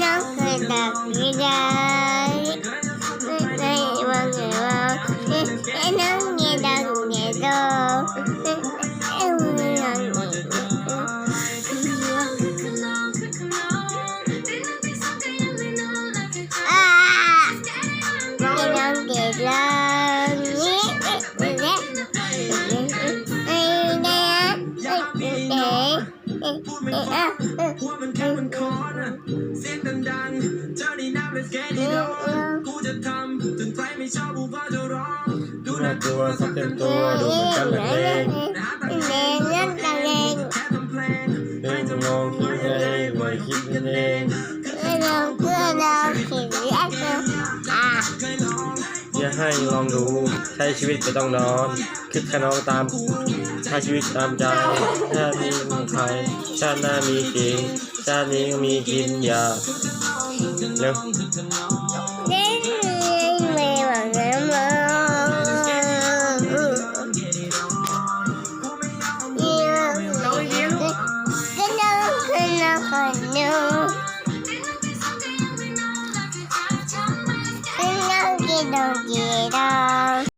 đó người ta người ta đây mà người ta em nó nghe ta cũng nghe đâu. Em nghe là người à nghe nó nghe là Woman coming corner. ดังเนี่ยโดเอ้ยน้องอ่าไอ้น้องเด็กลองนี่เด็กเด็กไอ้เนี่ยเด็กเด็กเอ๊ะเอ๊ะเอ๊ะหัวมันแค่มันคอนะเสียงดังๆเจ้านี่น่าเป็นแกนี่โดนกูจะทำจนใครไม่ชอบกูก็จะร้องดูหน้านะตัวสักเต็มตัวดูเหมือนกันนักเลงเลงเล่นตะเลงแค่ทำเพลงเล่นงงคิดไงไว้คิดกันเอง ให้ลองดูใช้ชีวิตไม่ต้องนอนคึกขนองตามใช้ชีวิตตามใจชาตินี้มีใครชาติหน้ามีจริงชาตินี้มีกินอย่าเร็วคนนู้ quiero, quiero.